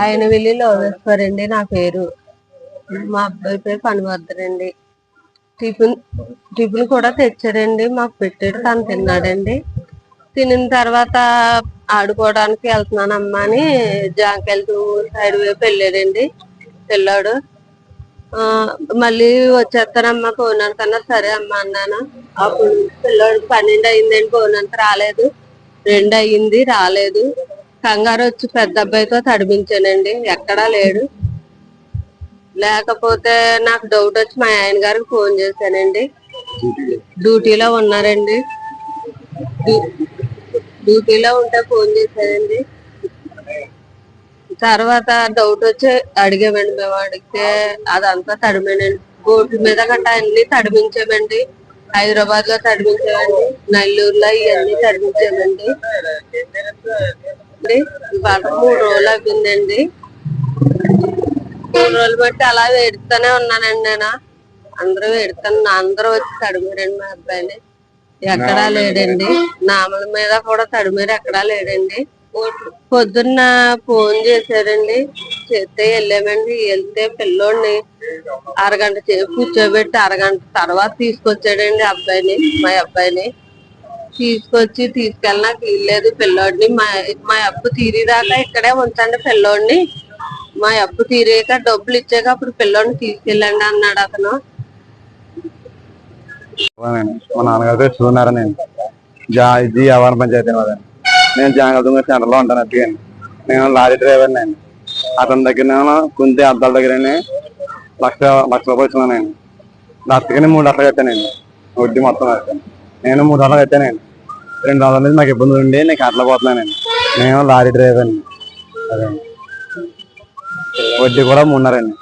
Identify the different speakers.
Speaker 1: ఆయన వెళ్ళి లోవేశ్వరండి నా పేరు. మా అబ్బాయి పేరు పనివర్ధనండి టిఫిన్ టిఫిన్ కూడా తెచ్చాడండి. మాకు పెట్టాడు తను తిన్నాడండి. తినిన తర్వాత ఆడుకోవడానికి వెళ్తున్నానమ్మా అని జాంకాయలు సైడ్ వైపు వెళ్ళాడండి. పిల్లాడు మళ్ళీ వచ్చేస్తానమ్మా పోనానికి కన్నా సరే అమ్మా అన్నాను. అప్పుడు పిల్లోడు పన్నెండు అయిందండి పోనానికి రాలేదు. రెండు అయ్యింది రాలేదు. కంగారు వచ్చి పెద్ద అబ్బాయితో తడిపించానండి. ఎక్కడా లేడు. లేకపోతే నాకు డౌట్ వచ్చి మా ఆయన గారికి ఫోన్ చేశానండి. డ్యూటీలో ఉన్నారండి. డ్యూటీలో ఉంటే ఫోన్ చేశానండి. తర్వాత డౌట్ వచ్చి అడిగామండి మేము. అడిగితే అదంతా తడిమేనండి. బోటు మీద గట్ట అన్ని తడిమించామండి. హైదరాబాద్లో తడిమించామండి. నెల్లూరులో ఇవన్నీ తడిమించామండి. అండి, ఇవాళ మూడు రోజులు అవుతుందండి మూడు రోజులు బట్టి అలా వేడుతూనే ఉన్నానండి నేను. అందరూ వేడుతాను అందరూ వచ్చి తడిమారండి మా అబ్బాయిని. ఎక్కడా లేడండి. నామల మీద కూడా తడిమారు ఎక్కడా లేడండి. పొద్దున్న ఫోన్ చేశారండి. చేస్తే వెళ్ళామండి. వెళ్తే పిల్లోడిని అరగంట కూర్చోబెట్టి అరగంట తర్వాత తీసుకొచ్చాడండి అబ్బాయిని మా అబ్బాయిని. తీసుకొచ్చి తీసుకెళ్ళడానికి లేదు పిల్లోడిని. మా మా అప్పు తీరేదాకా ఇక్కడే ఉంచండి పిల్లోడిని. మా అప్పు తీరాక డబ్బులు ఇచ్చాక అప్పుడు పిల్లోడిని తీసుకెళ్ళండి అన్నాడు అతను.
Speaker 2: మా నాన్నగారి పేరు సూర్యనారాయణ నేను? జా జీ ఆవరణ పంచాయతీ వాదండి నేను జాంగల్ సెంటర్లో ఉంటాను అట్టుగాని. నేను లారీ డ్రైవర్ నేను. అతని దగ్గర నేను కుంతి అద్దాల దగ్గర లక్ష లక్ష రూపాయలు ఇస్తున్నాను నేను. మూడు లక్షలు కట్టానండి వడ్డీ మొత్తం కట్టాను నేను మూడు రోజులు కట్టానండి రెండు రోజుల మీద నాకు ఇబ్బంది ఉండి నేను అట్లా పోతున్నానండి నేను లారీ డ్రైవర్ని. అదే వడ్డీ కూడా మూడున్నరండి